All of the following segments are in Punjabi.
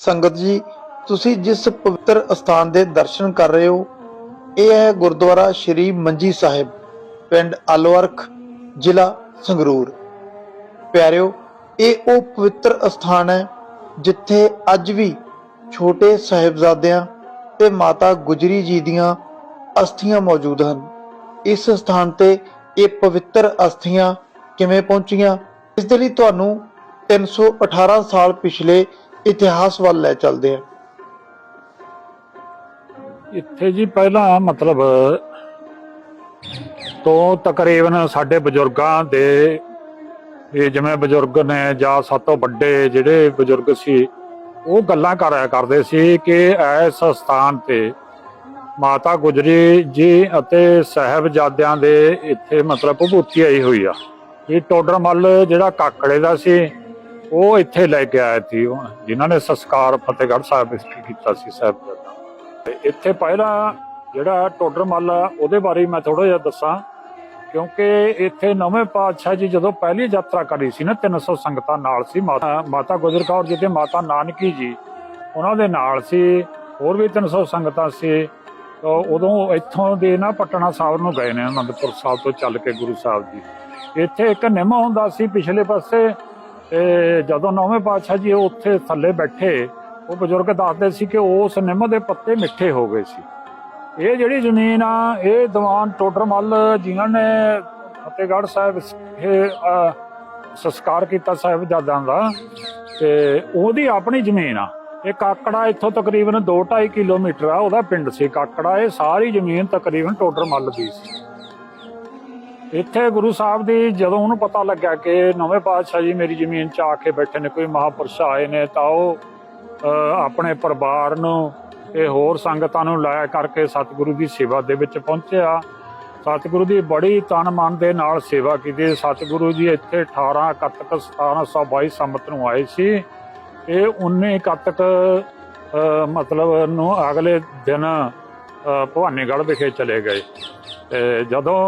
ਸੰਗਤ ਜੀ, ਤੁਸੀਂ ਜਿਸ ਪਵਿੱਤਰ ਅਸਥਾਨ ਦੇ ਦਰਸ਼ਨ ਕਰ ਰਹੇ ਹੋ, ਇਹ ਹੈ ਗੁਰਦੁਆਰਾ ਸ਼੍ਰੀ ਮੰਜੀ ਸਾਹਿਬ, ਪਿੰਡ ਅਲਵਰਖ ਜ਼ਿਲ੍ਹਾ ਸੰਗਰੂਰ। ਪਿਆਰਿਓ, ਇਹ ਉਹ ਪਵਿੱਤਰ ਅਸਥਾਨ ਹੈ, ਜਿੱਥੇ ਅੱਜ ਵੀ ਛੋਟੇ ਸਾਹਿਬਜ਼ਾਦਿਆਂ ਤੇ ਮਾਤਾ ਗੁਜਰੀ ਜੀ ਦੀਆਂ ਅਸਥੀਆਂ ਮੌਜੂਦ ਹਨ। ਇਸ ਸਥਾਨ ਤੇ ਇਹ ਪਵਿੱਤਰ ਅਸਥੀਆਂ ਕਿਵੇਂ ਪਹੁੰਚੀਆਂ? ਇਸ ਦੇ ਲਈ ਤੁਹਾਨੂੰ 318 ਸਾਲ ਪਿਛਲੇ ਇਤਿਹਾਸ ਵੱਲ ਲੈ ਚੱਲਦੇ ਹਾਂ। ਇੱਥੇ ਜੀ ਪਹਿਲਾਂ ਮਤਲਬ ਤੋਂ ਤਕਰੀਬਨ ਸਾਡੇ ਬਜ਼ੁਰਗਾਂ ਦੇ ਇਹ ਜਿਵੇਂ ਬਜ਼ੁਰਗ ਨੇ ਜਾਂ ਸਭ ਤੋਂ ਵੱਡੇ ਜਿਹੜੇ ਬਜ਼ੁਰਗ ਸੀ, ਉਹ ਗੱਲਾਂ ਕਰਿਆ ਕਰਦੇ ਸੀ ਕਿ ਇਸ ਸਥਾਨ ਤੇ ਮਾਤਾ ਗੁਜਰੀ ਜੀ ਅਤੇ ਸਾਹਿਬਜ਼ਾਦਿਆਂ ਦੇ ਇੱਥੇ ਮਤਲਬ ਵਿਭੂਤੀ ਆਈ ਹੋਈ ਆ। ਇਹ ਟੋਡਰਮੱਲ ਜਿਹੜਾ ਕਾਕੜੇ ਦਾ ਸੀ ਉਹ ਇੱਥੇ ਲੈ ਕੇ ਆਇਆ ਸੀ, ਉਹ ਜਿਨ੍ਹਾਂ ਨੇ ਸੰਸਕਾਰ ਫਤਿਹਗੜ੍ਹ ਸਾਹਿਬ ਵਿੱਚ ਕੀਤਾ ਸੀ, ਸਾਹਿਬਜ਼ਾਦਾ। ਤੇ ਇੱਥੇ ਪਹਿਲਾਂ ਜਿਹੜਾ ਟੋਡਰਮੱਲ ਆ, ਉਹਦੇ ਬਾਰੇ ਮੈਂ ਥੋੜਾ ਜਿਹਾ ਦੱਸਾਂ, ਕਿਉਂਕਿ ਇੱਥੇ ਨਵੇਂ ਪਾਤਸ਼ਾਹ ਜੀ ਜਦੋਂ ਪਹਿਲੀ ਯਾਤਰਾ ਕਰੀ ਸੀ ਨਾ 300 ਸੰਗਤਾਂ ਨਾਲ ਸੀ, ਮਾਤਾ ਗੁਜਰ ਕੌਰ ਜੀ ਤੇ ਮਾਤਾ ਨਾਨਕੀ ਜੀ, ਉਹਨਾਂ ਦੇ ਨਾਲ ਸੀ, ਹੋਰ ਵੀ 300 ਸੰਗਤਾਂ ਸੀ ਉਦੋਂ ਇੱਥੋਂ ਦੇ ਨਾ ਪਟਨਾ ਸਾਹਿਬ ਨੂੰ ਗਏ ਨੇ, ਅਨੰਦਪੁਰ ਸਾਹਿਬ ਤੋਂ ਚੱਲ ਕੇ ਗੁਰੂ ਸਾਹਿਬ ਜੀ। ਇੱਥੇ ਇੱਕ ਨਿੰਮ ਹੁੰਦਾ ਸੀ, ਪਿਛਲੇ ਪਾਸੇ ਤੇ ਜਦੋਂ ਨੌਵੇਂ ਪਾਤਸ਼ਾਹ ਜੀ ਉੱਥੇ ਥੱਲੇ ਬੈਠੇ, ਉਹ ਬਜ਼ੁਰਗ ਦੱਸਦੇ ਸੀ ਕਿ ਉਸ ਨਿੰਮ ਦੇ ਪੱਤੇ ਮਿੱਠੇ ਹੋ ਗਏ ਸੀ। ਇਹ ਜਿਹੜੀ ਜ਼ਮੀਨ ਆ, ਇਹ ਦੀਵਾਨ ਟੋਡਰਮੱਲ ਜਿਨ੍ਹਾਂ ਨੇ ਫਤਿਹਗੜ੍ਹ ਸਾਹਿਬ ਇਹ ਸੰਸਕਾਰ ਕੀਤਾ ਸਾਹਿਬਜ਼ਾਦਿਆਂ ਦਾ ਤੇ ਉਹਦੀ ਆਪਣੀ ਜ਼ਮੀਨ ਆ। ਇਹ ਕਾਕੜਾ ਇੱਥੋਂ ਤਕਰੀਬਨ 2.5 ਕਿਲੋਮੀਟਰ ਆ, ਉਹਦਾ ਪਿੰਡ ਸੀ ਕਾਕੜਾ। ਇਹ ਸਾਰੀ ਜ਼ਮੀਨ ਤਕਰੀਬਨ ਟੋਡਰਮੱਲ ਦੀ ਸੀ। ਇੱਥੇ ਗੁਰੂ ਸਾਹਿਬ ਦੀ ਜਦੋਂ ਉਹਨੂੰ ਪਤਾ ਲੱਗਿਆ ਕਿ ਨਵੇਂ ਪਾਤਸ਼ਾਹ ਜੀ ਮੇਰੀ ਜ਼ਮੀਨ 'ਚ ਆ ਕੇ ਬੈਠੇ ਨੇ, ਕੋਈ ਮਹਾਪੁਰਸ਼ ਆਏ ਨੇ, ਤਾਂ ਉਹ ਆਪਣੇ ਪਰਿਵਾਰ ਨੂੰ ਇਹ ਹੋਰ ਸੰਗਤਾਂ ਨੂੰ ਲਾਇਆ ਕਰਕੇ ਸਤਿਗੁਰੂ ਦੀ ਸੇਵਾ ਦੇ ਵਿੱਚ ਪਹੁੰਚਿਆ। ਸਤਿਗੁਰੂ ਦੀ ਬੜੀ ਤਨ ਮਨ ਦੇ ਨਾਲ ਸੇਵਾ ਕੀਤੀ। ਸਤਿਗੁਰੂ ਜੀ ਇੱਥੇ 18 ਕੱਤਕ 1722 ਸੰਮਤ ਨੂੰ ਆਏ ਸੀ। ਇਹ 19 ਕੱਤਕ ਮਤਲਬ ਨੂੰ ਅਗਲੇ ਦਿਨ ਭਵਾਨੀਗੜ੍ਹ ਵਿਖੇ ਚਲੇ ਗਏ। ਤੇ ਜਦੋਂ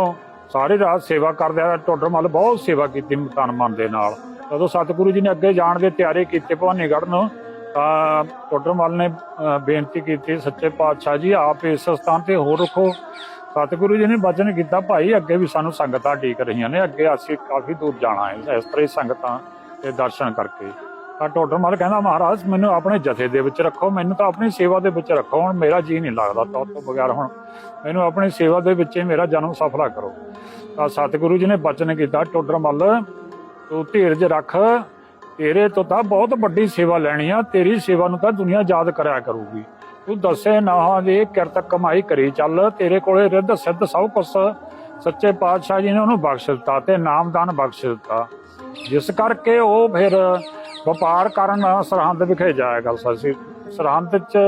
ਸਾਰੀ ਰਾਤ ਸੇਵਾ ਕਰਦੇ ਆ ਟੋਡਰਮੱਲ ਬਹੁਤ ਸੇਵਾ ਕੀਤੀ ਤਨ ਮਨ ਦੇ ਨਾਲ। ਜਦੋਂ ਸਤਿਗੁਰੂ ਜੀ ਨੇ ਅੱਗੇ ਜਾਣ ਦੇ ਤਿਆਰੀ ਕੀਤੇ ਭਵਾਨੀਗੜ੍ਹ ਨੂੰ, ਤਾਂ ਟੋਡਰਮੱਲ ਨੇ ਬੇਨਤੀ ਕੀਤੀ, ਸੱਚੇ ਪਾਤਸ਼ਾਹ ਜੀ, ਆਪ ਇਸ ਸਥਾਨ ਤੇ ਹੋਰ ਰੱਖੋ ਸਤਿਗੁਰੂ ਜੀ ਨੇ ਬਚਨ ਕੀਤਾ, ਭਾਈ, ਅੱਗੇ ਵੀ ਸਾਨੂੰ ਸੰਗਤਾਂ ਢੀਕ ਰਹੀਆਂ ਨੇ, ਅੱਗੇ ਅਸੀਂ ਕਾਫੀ ਦੂਰ ਜਾਣਾ ਹੈ। ਇਸ ਤਰ੍ਹਾਂ ਹੀ ਸੰਗਤਾਂ ਦੇ ਦਰਸ਼ਨ ਕਰਕੇ। ਤਾਂ ਟੋਡਰਮੱਲ ਕਹਿੰਦਾ, ਮਹਾਰਾਜ, ਮੈਨੂੰ ਆਪਣੇ ਜਥੇ ਦੇ ਵਿੱਚ ਰੱਖੋ, ਮੈਨੂੰ ਤਾਂ ਆਪਣੀ ਸੇਵਾ ਦੇ ਵਿੱਚ ਰੱਖੋ, ਹੁਣ ਮੇਰਾ ਜੀ ਨਹੀਂ ਲੱਗਦਾ ਤੌਰ ਤੋਂ ਬਗੈਰ ਹੁਣ। ਮੈਨੂੰ ਆਪਣੀ ਸੇਵਾ ਦੇ ਵਿੱਚ ਮੇਰਾ ਜਨਮ ਸਫਲਾ ਕਰੋ। ਤਾਂ ਸਤਿਗੁਰੂ ਜੀ ਨੇ ਬਚਨ ਕੀਤਾ ਟੋਡਰਮੱਲ ਤੂੰ ਧੀਰਜ ਰੱਖ, ਤੇਰੇ ਤੋਂ ਤਾਂ ਬਹੁਤ ਵੱਡੀ ਸੇਵਾ ਲੈਣੀ ਆ, ਤੇਰੀ ਸੇਵਾ ਨੂੰ ਤਾਂ ਦੁਨੀਆ ਯਾਦ ਕਰਿਆ ਕਰੂਗੀ। ਤੂੰ ਦੱਸੇ ਨਾ ਦੀ ਕਿਰਤ ਕਮਾਈ ਕਰੀ ਚੱਲ, ਤੇਰੇ ਕੋਲੇ ਰਿੱਧ ਸਿੱਧ ਸਭ ਕੁਛ। ਸੱਚੇ ਪਾਤਸ਼ਾਹ ਜੀ ਨੇ ਉਹਨੂੰ ਬਖਸ਼ ਦਿੱਤਾ ਤੇ ਨਾਮਦਾਨ ਬਖਸ਼ ਦਿੱਤਾ। ਜਿਸ ਕਰਕੇ ਉਹ ਫਿਰ ਵਪਾਰ ਕਰਨ ਸਰਹੰਦ ਵਿਖੇ ਜਾਏਗਾ ਸੀ। ਸਰਹੰਦ ਚ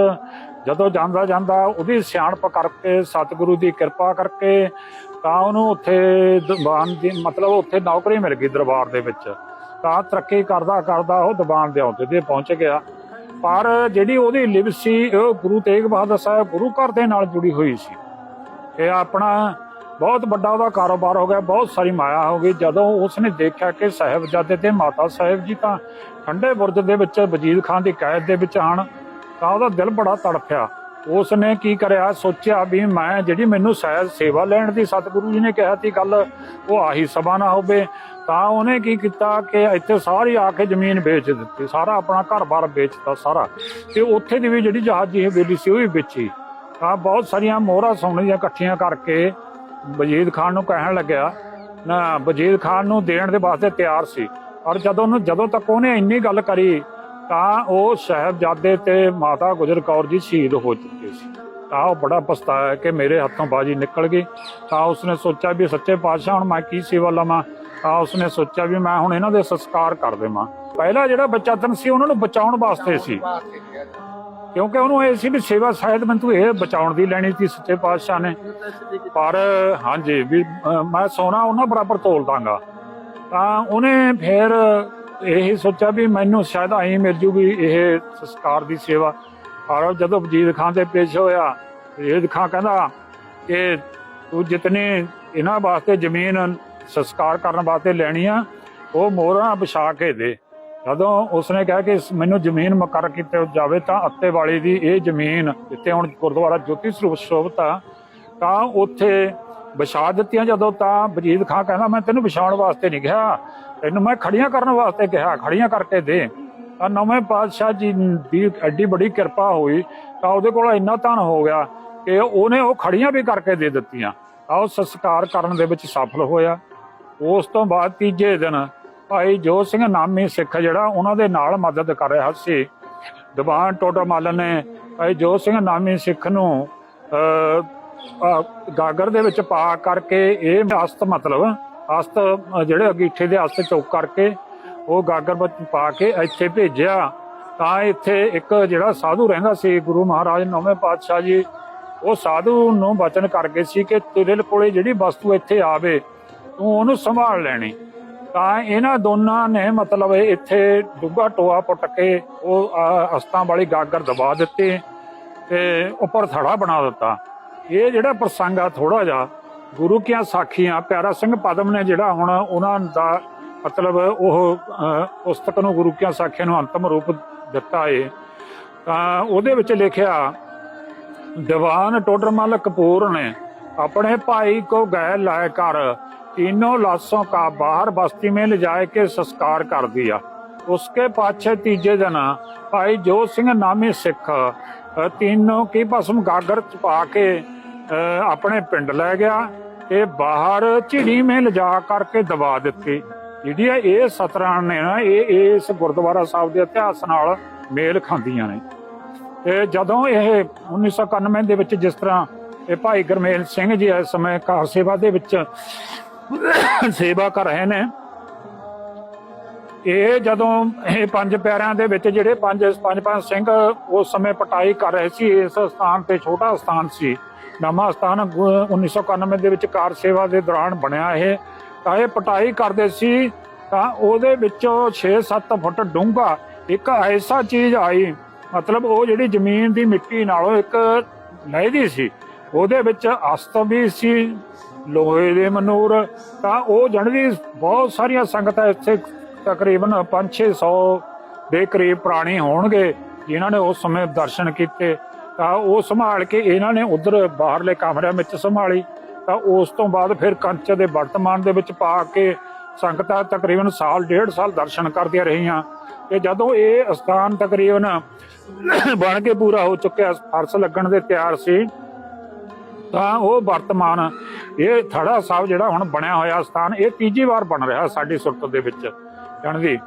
ਜਦੋਂ ਜਾਂਦਾ ਜਾਂਦਾ ਉਹਦੀ ਸਿਆਣਪ ਕਰਕੇ, ਸਤਿਗੁਰੂ ਦੀ ਕਿਰਪਾ ਕਰਕੇ ਤਾਂ ਉਹਨੂੰ ਉੱਥੇ ਦੀਵਾਨ ਦੀ ਮਤਲਬ ਉੱਥੇ ਨੌਕਰੀ ਮਿਲ ਗਈ ਦਰਬਾਰ ਦੇ ਵਿੱਚ। ਤਾਂ ਤਰੱਕੀ ਕਰਦਾ ਕਰਦਾ ਉਹ ਦੀਵਾਨ ਦੇ ਅਹੁਦੇ ਤੇ ਪਹੁੰਚ ਗਿਆ। ਪਰ ਜਿਹੜੀ ਉਹਦੀ ਲਿਵ ਸੀ, ਉਹ ਗੁਰੂ ਤੇਗ ਬਹਾਦਰ ਸਾਹਿਬ ਗੁਰੂ ਘਰ ਦੇ ਨਾਲ ਜੁੜੀ ਹੋਈ ਸੀ। ਇਹ ਆਪਣਾ ਬਹੁਤ ਵੱਡਾ ਉਹਦਾ ਕਾਰੋਬਾਰ ਹੋ ਗਿਆ, ਬਹੁਤ ਸਾਰੀ ਮਾਇਆ ਹੋ ਗਈ। ਜਦੋਂ ਉਸਨੇ ਦੇਖਿਆ ਕਿ ਸਾਹਿਬਜ਼ਾਦੇ ਤੇ ਮਾਤਾ ਸਾਹਿਬ ਜੀ ਤਾਂ ਠੰਡੇ ਬੁਰਜ ਦੇ ਵਿੱਚ ਵਜੀਦ ਖਾਨ ਦੀ ਕੈਦ ਦੇ ਵਿੱਚ ਹਨ ਤਾਂ ਉਹਦਾ ਦਿਲ ਬੜਾ ਤੜਫਿਆ। ਉਸਨੇ ਕੀ ਕਰਿਆ? ਸੋਚਿਆ ਵੀ ਮੈਂ ਜਿਹੜੀ ਮੈਨੂੰ ਸਹਿਜ ਸੇਵਾ ਲੈਣ ਦੀ ਸਤਿਗੁਰੂ ਜੀ ਨੇ ਕਿਹਾ ਸੀ ਗੱਲ ਉਹ ਆਹੀ ਸਭਾ ਨਾ ਹੋਵੇ। ਤਾਂ ਉਹਨੇ ਕੀ ਕੀਤਾ ਕਿ ਇੱਥੇ ਸਾਰੀ ਆ ਕੇ ਜ਼ਮੀਨ ਵੇਚ ਦਿੱਤੀ, ਸਾਰਾ ਆਪਣਾ ਘਰ-ਬਾਰ ਵੇਚਤਾ ਸਾਰਾ। ਤੇ ਉੱਥੇ ਦੀ ਵੀ ਜਿਹੜੀ ਜਹਾਜ਼ੀ ਹਵੇਲੀ ਸੀ, ਉਹ ਵੀ ਵੇਚੀ। ਤਾਂ ਬਹੁਤ ਸਾਰੀਆਂ ਮੋਹਰਾਂ ਸੋਨੇ ਦੀਆਂ ਇਕੱਠੀਆਂ ਕਰਕੇ ਵਜੀਦ ਖਾਨ ਨੂੰ ਕਹਿਣ ਲੱਗਿਆ, ਨਾ, ਵਜੀਦ ਖਾਨ ਨੂੰ ਦੇਣ ਦੇ ਵਾਸਤੇ ਤਿਆਰ ਸੀ। ਔਰ ਜਦੋਂ ਉਹਨੂੰ, ਜਦੋਂ ਤੱਕ ਉਹਨੇ ਇੰਨੀ ਗੱਲ ਕਰੀ, ਤਾਂ ਉਹ ਸਾਹਿਬਜ਼ਾਦੇ ਤੇ ਮਾਤਾ ਗੁਜਰ ਕੌਰ ਜੀ ਸ਼ਹੀਦ ਹੋ ਚੁੱਕੇ ਸੀ। ਤਾਂ ਉਹ ਬੜਾ ਪਛਤਾਇਆ ਕਿ ਮੇਰੇ ਹੱਥੋਂ ਬਾਜੀ ਨਿਕਲ ਗਈ। ਤਾਂ ਉਸਨੇ ਸੋਚਿਆ ਵੀ ਸੱਚੇ ਪਾਤਸ਼ਾਹ, ਹੁਣ ਮੈਂ ਕੀ ਸੇਵਾ ਲਵਾਂ? ਤਾਂ ਉਸਨੇ ਸੋਚਿਆ ਵੀ ਮੈਂ ਹੁਣ ਇਹਨਾਂ ਦੇ ਸੰਸਕਾਰ ਕਰ ਦੇਵਾਂ। ਪਹਿਲਾ ਜਿਹੜਾ ਬੱਚਾ ਤਨ ਸੀ, ਉਹਨਾਂ ਨੂੰ ਬਚਾਉਣ ਵਾਸਤੇ ਸੀ। ਕਿਉਂਕਿ ਉਹਨੂੰ ਇਹ ਸੀ ਵੀ ਸੇਵਾ ਸ਼ਾਇਦ ਮੈਨੂੰ ਤੂੰ ਇਹ ਬਚਾਉਣ ਦੀ ਲੈਣੀ ਸੀ, ਸੱਚੇ ਪਾਤਸ਼ਾਹ ਨੇ। ਪਰ ਹਾਂਜੀ, ਵੀ ਮੈਂ ਸੋਨਾ ਉਹਨਾਂ ਬਰਾਬਰ ਤੋਲ ਦਾਂਗਾ। ਤਾਂ ਉਹਨੇ ਫਿਰ ਇਹ ਸੋਚਿਆ ਵੀ ਮੈਨੂੰ ਸ਼ਾਇਦ ਆਈ ਮਿਲ ਜੂਗੀ ਇਹ ਸੰਸਕਾਰ ਦੀ ਸੇਵਾ। ਪਰ ਜਦੋਂ ਵਜੀਦ ਖਾਨ ਦੇ ਪੇਸ਼ ਹੋਇਆ, ਵਜੀਦ ਖਾਨ ਕਹਿੰਦਾ ਕਿ ਤੂੰ ਜਿਤਨੇ ਇਹਨਾਂ ਵਾਸਤੇ ਜ਼ਮੀਨ ਸੰਸਕਾਰ ਕਰਨ ਵਾਸਤੇ ਲੈਣੀ ਆ, ਉਹ ਮੋਹਰਾਂ ਵਿਛਾ ਕੇ ਦੇ। ਜਦੋਂ ਉਸਨੇ ਕਿਹਾ ਕਿ ਮੈਨੂੰ ਜ਼ਮੀਨ ਮੁਕਰ ਕੀਤੀ ਜਾਵੇ ਤਾਂ ਅੱਤੇ ਵਾਲੀ ਦੀ ਇਹ ਜ਼ਮੀਨ ਜਿੱਥੇ ਹੁਣ ਗੁਰਦੁਆਰਾ ਜੋਤੀ ਸਰੂਪ ਸੋਭਤਾ ਤਾਂ ਉੱਥੇ ਵਿਛਾ ਦਿੱਤੀਆਂ ਜਦੋਂ ਤਾਂ ਵਜੀਦ ਖਾਨ ਕਹਿੰਦਾ, ਮੈਂ ਤੈਨੂੰ ਵਿਛਾਉਣ ਵਾਸਤੇ ਨਹੀਂ ਕਿਹਾ, ਤੈਨੂੰ ਮੈਂ ਖੜੀਆਂ ਕਰਨ ਵਾਸਤੇ ਕਿਹਾ, ਖੜੀਆਂ ਕਰਕੇ ਦੇ। ਤਾਂ ਨਵੇਂ ਪਾਤਸ਼ਾਹ ਜੀ ਦੀ ਐਡੀ ਬੜੀ ਕਿਰਪਾ ਹੋਈ ਤਾਂ ਉਹਦੇ ਕੋਲ ਇੰਨਾ ਧਨ ਹੋ ਗਿਆ ਕਿ ਉਹਨੇ ਉਹ ਖੜੀਆਂ ਵੀ ਕਰਕੇ ਦੇ ਦਿੱਤੀਆਂ। ਤਾਂ ਉਹ ਸੰਸਕਾਰ ਕਰਨ ਦੇ ਵਿੱਚ ਸਫਲ ਹੋਇਆ। ਉਸ ਤੋਂ ਬਾਅਦ ਤੀਜੇ ਦਿਨ ਭਾਈ ਜੋਤ ਸਿੰਘ ਨਾਮੀ ਸਿੱਖ ਜਿਹੜਾ, ਉਹਨਾਂ ਦੇ ਨਾਲ ਮਦਦ ਕਰ ਰਿਹਾ ਸੀ। ਦੀਵਾਨ ਟੋਟਾ ਮਾਲਨ ਨੇ ਭਾਈ ਜੋਤ ਸਿੰਘ ਨਾਮੀ ਸਿੱਖ ਨੂੰ ਗਾਗਰ ਦੇ ਵਿੱਚ ਪਾ ਕਰਕੇ ਇਹ ਅਸਤ ਮਤਲਬ, ਅਸਤ ਜਿਹੜੇ ਅਗੀਠੇ ਦੇ ਅਸਤ ਚੌਕ ਕਰਕੇ ਉਹ ਗਾਗਰ ਵਿੱਚ ਪਾ ਕੇ ਇੱਥੇ ਭੇਜਿਆ। ਤਾਂ ਇੱਥੇ ਇੱਕ ਜਿਹੜਾ ਸਾਧੂ ਰਹਿੰਦਾ ਸੀ, ਗੁਰੂ ਮਹਾਰਾਜ ਨੌਵੇਂ ਪਾਤਸ਼ਾਹ ਜੀ, ਉਹ ਸਾਧੂ ਨੂੰ ਬਚਨ ਕਰਕੇ ਸੀ ਕਿ ਤੇਰੇ ਕੋਲੇ ਜਿਹੜੀ ਵਸਤੂ ਇੱਥੇ ਆਵੇ, ਤੂੰ ਉਹਨੂੰ ਸੰਭਾਲ ਲੈਣੀ। ਤਾਂ ਇਹਨਾਂ ਦੋਨਾਂ ਨੇ ਮਤਲਬ ਇੱਥੇ ਡੁੱਗਾ ਟੋਆ ਪੁੱਟ ਕੇ ਉਹ ਅਸਤਾਂ ਵਾਲੀ ਗਾਗਰ ਦਬਾ ਦਿੱਤੇ ਤੇ ਉੱਪਰ ਥੜਾ ਬਣਾ ਦਿੱਤਾ। ਇਹ ਜਿਹੜਾ ਪ੍ਰਸੰਗ ਆ ਥੋੜਾ ਜਿਹਾ, ਗੁਰੂ ਕੀਆਂ ਸਾਖੀਆਂ, ਪਿਆਰਾ ਸਿੰਘ ਪਦਮ ਨੇ ਜਿਹੜਾ ਹੁਣ ਉਹਨਾਂ ਦਾ ਮਤਲਬ ਉਹ ਪੁਸਤਕ ਨੂੰ ਗੁਰੂ ਕੀਆਂ ਸਾਖੀਆਂ ਨੂੰ ਅੰਤਮ ਰੂਪ ਦਿੱਤਾ ਏ। ਤਾਂ ਉਹਦੇ ਵਿੱਚ ਲਿਖਿਆ, ਦੀਵਾਨ ਟੋਡਰਮਲ ਕਪੂਰ ਨੇ, ਆਪਣੇ ਭਾਈ ਕੋ ਗਏ ਲਾਇ ਕਰ तीनों लाशों का बाहर बस्ती में ले जाए के संस्कार कर दिया उसके पाछे तीजे दिन भाई जोत सिंह नामी सिख अ, तीनों की भस्म गागर च पा के अ, अपने पिंड ले गया ਤੇ ਬਾਹਰ ਝਿੜੀ ਮੇ ਲਿਜਾ ਕਰਕੇ ਦਬਾ ਦਿੱਤੀ ਜਿਹੜੀ ਹੈ ਇਹ ਸਤਰਾਂ ਨੇ ਨਾ ਇਹ ਇਸ ਗੁਰਦੁਆਰਾ ਸਾਹਿਬ ਦੇ ਇਤਿਹਾਸ ਨਾਲ ਮੇਲ ਖਾਂਦੀਆਂ ਨੇ ਤੇ ਜਦੋਂ ਇਹ 1991 ਦੇ ਵਿੱਚ ਜਿਸ ਤਰ੍ਹਾਂ ਇਹ ਭਾਈ ਗਰਮੇਲ ਸਿੰਘ ਜੀ ਇਸ ਸਮੇਂ ਕਾਰ ਸੇਵਾ ਦੇ ਵਿੱਚ ਸੇਵਾ ਕਰ ਰਹੇ ਨੇ। ਇਹ ਜਦੋਂ ਇਹ ਪੰਜ ਪਿਆਰਿਆਂ ਦੇ ਵਿੱਚ ਜਿਹੜੇ ਪੰਜ ਪੰਜ ਪੰਜ ਸਿੰਘ ਉਸ ਸਮੇਂ ਪਟਾਈ ਕਰ ਰਹੇ ਸੀ, ਇਸ ਸਥਾਨ ਤੇ ਛੋਟਾ ਸਥਾਨ ਸੀ। ਨਵਾਂ ਸਥਾਨ 1991 ਦੇ ਵਿੱਚ ਕਾਰ ਸੇਵਾ ਦੇ ਦੌਰਾਨ ਬਣਿਆ ਇਹ। ਤਾਂ ਇਹ ਪਟਾਈ ਕਰਦੇ ਸੀ, ਤਾਂ ਉਹਦੇ ਵਿੱਚੋਂ 6-7 ਫੁੱਟ ਡੂੰਘਾ ਇੱਕ ਐਸਾ ਚੀਜ਼ ਆਈ, ਮਤਲਬ ਉਹ ਜਿਹੜੀ ਜ਼ਮੀਨ ਦੀ ਮਿੱਟੀ ਨਾਲੋਂ ਇੱਕ ਲਹਿਦੀ ਸੀ। ਉਹਦੇ ਵਿੱਚ ਅਸਤ ਵੀ ਸੀ ਲੋਹੇ ਦੇ ਮਨੂਰ, ਤਾਂ ਉਹ ਜਣਦੀ ਬਹੁਤ ਸਾਰੀਆਂ ਸੰਗਤਾਂ ਇੱਥੇ ਤਕਰੀਬਨ 5-600 ਦੇ ਕਰੀਬ ਪ੍ਰਾਣੀ ਹੋਣਗੇ, ਜਿਨ੍ਹਾਂ ਨੇ ਉਸ ਸਮੇਂ ਦਰਸ਼ਨ ਕੀਤੇ। ਤਾਂ ਉਹ ਸੰਭਾਲ ਕੇ ਇਹਨਾਂ ਨੇ ਉਧਰ ਬਾਹਰਲੇ ਕਮਰਿਆਂ ਵਿੱਚ ਸੰਭਾਲੀ। ਤਾਂ ਉਸ ਤੋਂ ਬਾਅਦ ਫਿਰ ਕੰਚ ਦੇ ਵਰਤਮਾਨ ਦੇ ਵਿੱਚ ਪਾ ਕੇ ਸੰਗਤਾਂ ਤਕਰੀਬਨ ਸਾਲ, ਡੇਢ ਸਾਲ ਦਰਸ਼ਨ ਕਰਦੀਆਂ ਰਹੀਆਂ। ਤੇ ਜਦੋਂ ਇਹ ਅਸਥਾਨ ਤਕਰੀਬਨ ਬਣ ਕੇ ਪੂਰਾ ਹੋ ਚੁੱਕਿਆ, ਫਰਸ਼ ਲੱਗਣ ਦੇ ਤਿਆਰ ਸੀ ਤਾਂ ਉਹ ਵਰਤਮਾਨ ਇਹ ਥੜਾ ਸਾਹਿਬ ਜਿਹੜਾ ਹੁਣ ਬਣਿਆ ਹੋਇਆ ਸਥਾਨ, ਇਹ ਤੀਜੀ ਵਾਰ ਬਣ ਰਿਹਾ ਸਾਡੀ ਸੁਰਤ ਦੇ ਵਿੱਚ। ਜਾਣਦੀ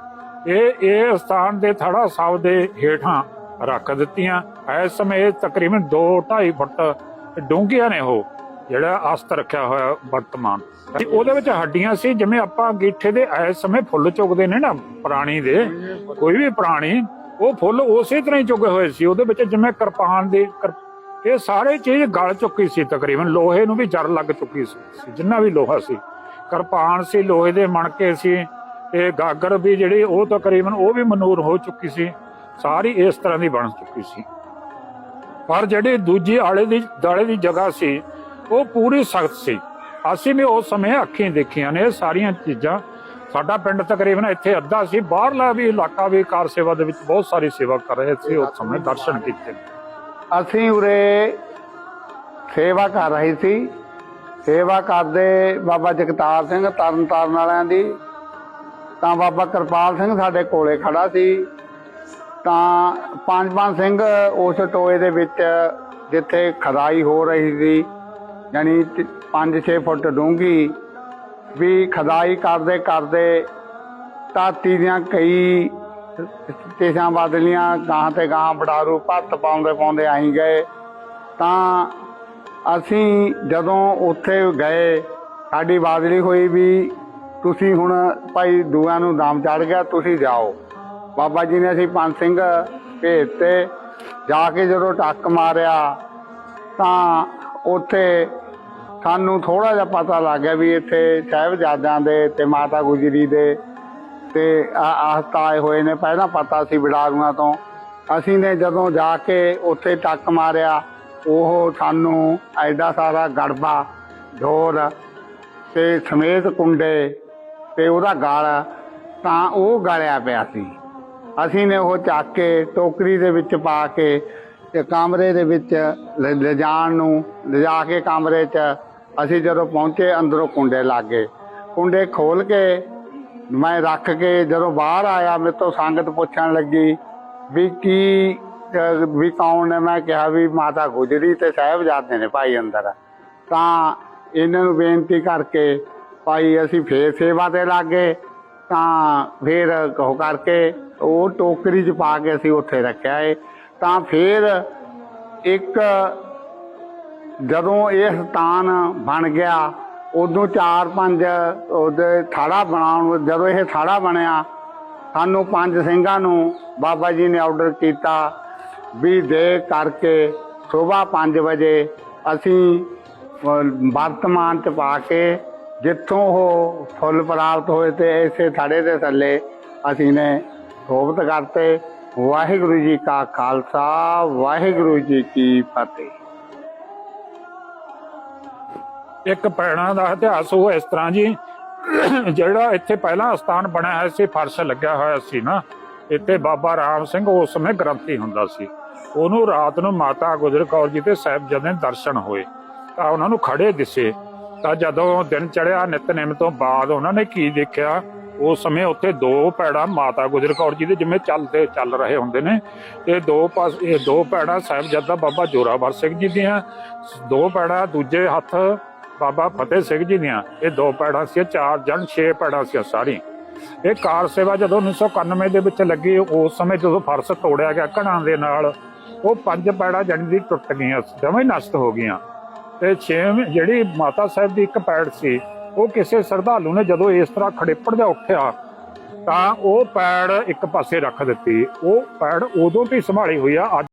ਇਹ ਇਹ ਸਥਾਨ ਦੇ ਥੜਾ ਸਾਹਿਬ ਦੇ ਹੇਠਾਂ ਰੱਖ ਦਿੱਤੀਆਂ। ਇਸ ਸਮੇਂ ਇਹ ਤਕਰੀਬਨ 2 2.5 ਫੁੱਟ ਡੂੰਘੀਆਂ ਨੇ ਉਹ, ਜਿਹੜਾ ਅਸਤ ਰੱਖਿਆ ਹੋਇਆ ਵਰਤਮਾਨ। ਤੇ ਉਹਦੇ ਵਿੱਚ ਹੱਡੀਆਂ ਸੀ, ਜਿਵੇਂ ਆਪਾਂ ਗੀਠੇ ਦੇ ਇਸ ਸਮੇਂ ਫੁੱਲ ਚੁਗਦੇ ਨੇ ਨਾ, ਪ੍ਰਾਣੀ ਦੇ, ਕੋਈ ਵੀ ਪ੍ਰਾਣੀ, ਉਹ ਫੁੱਲ ਉਸੇ ਤਰ੍ਹਾਂ ਹੀ ਚੁਗੇ ਹੋਏ ਸੀ। ਉਹਦੇ ਵਿੱਚ ਜਿਵੇਂ ਕਿਰਪਾਨ ਦੇ ਇਹ ਸਾਰੇ ਚੀਜ਼ ਗਲ ਚੁੱਕੀ ਸੀ ਤਕਰੀਬਨ, ਲੋਹੇ ਨੂੰ ਵੀ ਜਰ ਲੱਗ ਚੁੱਕੀ ਸੀ ਜਿੰਨਾ ਵੀ ਲੋਹਾ ਸੀ। ਕਿਰਪਾਨ ਸੀ ਲੋਹੇ ਦੇ ਮਣਕੇ ਸੀ ਇਹ ਗਾਗਰ ਵੀ ਜਿਹੜੀ ਉਹ ਤਕਰੀਬਨ ਉਹ ਵੀ ਮਨੂਰ ਹੋ ਚੁੱਕੀ ਸੀ, ਸਾਰੀ ਇਸ ਤਰ੍ਹਾਂ ਦੀ ਬਣ ਚੁੱਕੀ ਸੀ। ਪਰ ਜਿਹੜੀ ਦੂਜੀ ਆਲੇ ਦੀ, ਦਾਲੇ ਦੀ ਜਗ੍ਹਾ ਸੀ, ਉਹ ਪੂਰੀ ਸਖਤ ਸੀ। ਅਸੀਂ ਵੀ ਉਸ ਸਮੇਂ ਅੱਖੀਂ ਦੇਖੀਆਂ ਨੇ ਇਹ ਸਾਰੀਆਂ ਚੀਜ਼ਾਂ। ਸਾਡਾ ਪਿੰਡ ਤਕਰੀਬਨ ਇੱਥੇ ਅੱਧਾ ਸੀ, ਬਾਹਰਲਾ ਵੀ ਇਲਾਕਾ ਵੀ ਕਾਰ ਸੇਵਾ ਦੇ ਵਿੱਚ ਬਹੁਤ ਸਾਰੀ ਸੇਵਾ ਕਰ ਰਹੇ ਸੀ, ਉਸ ਸਮੇਂ ਦਰਸ਼ਨ ਕੀਤੇ। ਅਸੀਂ ਉਰੇ ਸੇਵਾ ਕਰ ਰਹੇ ਸੀ। ਸੇਵਾ ਕਰਦੇ ਬਾਬਾ ਜਗਤਾਰ ਸਿੰਘ ਤਰਨ ਤਾਰਨ ਵਾਲਿਆਂ ਦੀ। ਤਾਂ ਬਾਬਾ ਕਿਰਪਾਲ ਸਿੰਘ ਸਾਡੇ ਕੋਲੇ ਖੜਾ ਸੀ। ਤਾਂ ਪੰਜ ਪੰਜ ਸਿੰਘ ਉਸ ਟੋਏ ਦੇ ਵਿੱਚ ਜਿੱਥੇ ਖਦਾਈ ਹੋ ਰਹੀ ਸੀ ਯਾਨੀ 5-6 ਫੁੱਟ ਡੂੰਘੀ ਵੀ ਖਦਾਈ ਕਰਦੇ ਕਰਦੇ ਧਰਤੀ ਦੀਆਂ ਕਈ ਤੇਸਾਂ ਬਦਲੀਆਂ ਗਾਂ ਤੇ ਗਾਂ ਬੜਾਰੂ ਭੱਤ ਪਾਉਂਦੇ ਪਾਉਂਦੇ ਆਈ ਗਏ। ਤਾਂ ਅਸੀਂ ਜਦੋਂ ਉੱਥੇ ਗਏ, ਸਾਡੀ ਬਾਦਲੀ ਹੋਈ ਵੀ ਤੁਸੀਂ ਹੁਣ ਭਾਈ ਦੂਆਂ ਨੂੰ ਨਾਮ ਚੜ ਗਿਆ, ਤੁਸੀਂ ਜਾਓ। ਬਾਬਾ ਜੀ ਨੇ ਅਸੀਂ ਪੰਜ ਸਿੰਘ ਭੇਜਤੇ, ਜਾ ਕੇ ਜਦੋਂ ਟੱਕ ਮਾਰਿਆ, ਤਾਂ ਉੱਥੇ ਸਾਨੂੰ ਥੋੜਾ ਜਿਹਾ ਪਤਾ ਲੱਗ ਗਿਆ ਵੀ ਇੱਥੇ ਸਾਹਿਬਜ਼ਾਦਿਆਂ ਦੇ ਤੇ ਮਾਤਾ ਗੁਜਰੀ ਦੇ ਤੇ ਆਸਤਾ ਆਏ ਹੋਏ ਨੇ, ਪਹਿਲਾਂ ਪਤਾ ਸੀ ਬਿੜਾਰੂਆਂ ਤੋਂ। ਅਸੀਂ ਨੇ ਜਦੋਂ ਜਾ ਕੇ ਉੱਥੇ ਟੱਕ ਮਾਰਿਆ, ਉਹ ਸਾਨੂੰ ਐਡਾ ਸਾਰਾ ਗੜਬਾ, ਢੋਲ ਤੇ ਸਮੇਤ ਕੁੰਡੇ ਤੇ ਉਹਦਾ ਗਲ, ਤਾਂ ਉਹ ਗਲਿਆ ਪਿਆ ਸੀ। ਅਸੀਂ ਨੇ ਉਹ ਚੱਕ ਕੇ ਟੋਕਰੀ ਦੇ ਵਿੱਚ ਪਾ ਕੇ ਤੇ ਕਮਰੇ ਦੇ ਵਿੱਚ ਲੈ- ਲਿਜਾਣ ਨੂੰ, ਲਿਜਾ ਕੇ ਕਮਰੇ 'ਚ ਅਸੀਂ ਜਦੋਂ ਪਹੁੰਚੇ, ਅੰਦਰੋਂ ਕੁੰਡੇ ਲੱਗੇ ਕੁੰਡੇ ਖੋਲ ਕੇ ਮੈਂ ਰੱਖ ਕੇ ਜਦੋਂ ਬਾਹਰ ਆਇਆ, ਮੇਰੇ ਤੋਂ ਸੰਗਤ ਪੁੱਛਣ ਲੱਗੀ ਵੀ ਕੀ ਵੀ ਕੌਣ ਨੇ? ਮੈਂ ਕਿਹਾ ਵੀ ਮਾਤਾ ਗੁਜਰੀ ਤੇ ਸਾਹਿਬਜ਼ਾਦੇ ਨੇ ਭਾਈ ਅੰਦਰ। ਤਾਂ ਇਹਨਾਂ ਨੂੰ ਬੇਨਤੀ ਕਰਕੇ ਭਾਈ ਅਸੀਂ ਫੇਰ ਸੇਵਾ ਤੇ ਲੱਗੇ, ਤਾਂ ਫਿਰ ਉਹ ਕਰਕੇ ਉਹ ਟੋਕਰੀ 'ਚ ਪਾ ਕੇ ਅਸੀਂ ਉੱਥੇ ਰੱਖਿਆ ਏ। ਤਾਂ ਫਿਰ ਇੱਕ ਜਦੋਂ ਇਹ ਸਥਾਨ ਬਣ ਗਿਆ ਉਦੋਂ ਚਾਰ ਪੰਜ ਉਹਦੇ ਥਾੜਾ ਬਣਾਉਣ ਜਦੋਂ ਇਹ ਥਾੜਾ ਬਣਿਆ, ਸਾਨੂੰ ਪੰਜ ਸਿੰਘਾਂ ਨੂੰ ਬਾਬਾ ਜੀ ਨੇ ਆਰਡਰ ਕੀਤਾ ਵੀ ਦੇ ਕਰਕੇ ਸਵੇਰ 5 ਵਜੇ ਅਸੀਂ ਵਰਤਮਾਨ ਚ ਪਾ ਕੇ ਜਿੱਥੋਂ ਉਹ ਫੁੱਲ ਪ੍ਰਾਪਤ ਹੋਏ ਤੇ ਇਸੇ ਥੜੇ ਦੇ ਥੱਲੇ ਅਸੀਂ ਨੇ ਸੋਭਤ ਕਰਤੇ। ਵਾਹਿਗੁਰੂ ਜੀ ਕਾ ਖਾਲਸਾ, ਵਾਹਿਗੁਰੂ ਜੀ ਕੀ ਫਤਿਹ। ਇੱਕ ਪੈਣਾ ਦਾ ਇਤਿਹਾਸ ਉਹ ਇਸ ਤਰ੍ਹਾਂ ਜੀ, ਜਿਹੜਾ ਇੱਥੇ ਪਹਿਲਾ ਸਥਾਨ ਬਣਿਆ ਹੋਇਆ ਸੀ, ਫਰਸ਼ ਲੱਗਿਆ ਹੋਇਆ ਸੀ ਨਾ, ਇੱਥੇ ਬਾਬਾ ਰਾਮ ਸਿੰਘ ਉਸ ਸਮੇਂ ਗ੍ਰੰਥੀ ਹੁੰਦਾ ਸੀ। ਉਹਨੂੰ ਰਾਤ ਨੂੰ ਮਾਤਾ ਗੁਜਰ ਕੌਰ ਜੀ ਤੇ ਸਾਹਿਬਜ਼ਾਦੇ ਦਰਸ਼ਨ ਹੋਏ, ਤਾਂ ਉਹਨਾਂ ਨੂੰ ਖੜੇ ਦਿਸੇ। ਤਾਂ ਜਦੋਂ ਦਿਨ ਚੜਿਆ ਨਿਤਨੇਮ ਤੋਂ ਬਾਅਦ ਉਹਨਾਂ ਨੇ ਕੀ ਦੇਖਿਆ? ਉਸ ਸਮੇਂ ਉੱਥੇ ਦੋ ਪੈੜਾ ਮਾਤਾ ਗੁਜਰ ਕੌਰ ਜੀ ਦੇ, ਜਿਵੇਂ ਚੱਲਦੇ ਚੱਲ ਰਹੇ ਹੁੰਦੇ ਨੇ। ਤੇ ਦੋ ਪਾਸ, ਇਹ ਦੋ ਪੈੜਾ ਸਾਹਿਬਜ਼ਾਦਾ ਬਾਬਾ ਜੋਰਾਵਰ ਸਿੰਘ ਜੀ ਦੀਆਂ, ਦੋ ਪੈੜਾ ਦੂਜੇ ਹੱਥ ਬਾਬਾ ਫਤਿਹ ਸਿੰਘ ਜੀ ਦੀਆਂ। ਇਹ ਦੋ ਪੈੜਾਂ ਸੀ ਚਾਰ ਜਣ, ਛੇ ਪੈੜਾਂ ਸੀ ਸਾਰੀ ਇਹ ਕਾਰ ਸੇਵਾ ਜਦੋਂ 1991 ਦੇ ਵਿੱਚ ਲੱਗੀ, ਉਸ ਸਮੇਂ ਜਦੋਂ ਫਰਸ਼ ਤੋੜਿਆ ਗਿਆ ਘੜਾਂ ਦੇ ਨਾਲ, ਉਹ ਪੰਜ ਪੈੜਾਂ ਜਣ ਦੀ ਟੁੱਟ ਗਈਆਂ ਜਮਾਂ ਹੀ ਨਸ਼ਟ ਹੋ ਗਈਆਂ। ਤੇ ਛੇਵੀਂ ਜਿਹੜੀ ਮਾਤਾ ਸਾਹਿਬ ਦੀ ਇੱਕ ਪੈੜ ਸੀ, ਉਹ ਕਿਸੇ ਸਰਧਾਲੂ ਨੇ ਜਦੋਂ ਇਸ ਤਰ੍ਹਾਂ ਖੜੇਪੜ ਜਾ ਉੱਠਿਆ, ਤਾਂ ਉਹ ਪੈੜ ਇੱਕ ਪਾਸੇ ਰੱਖ ਦਿੱਤੀ। ਉਹ ਪੈੜ ਉਦੋਂ ਤੋਂ ਸੰਭਾਲੀ ਹੋਈ ਆ, ਅੱਜ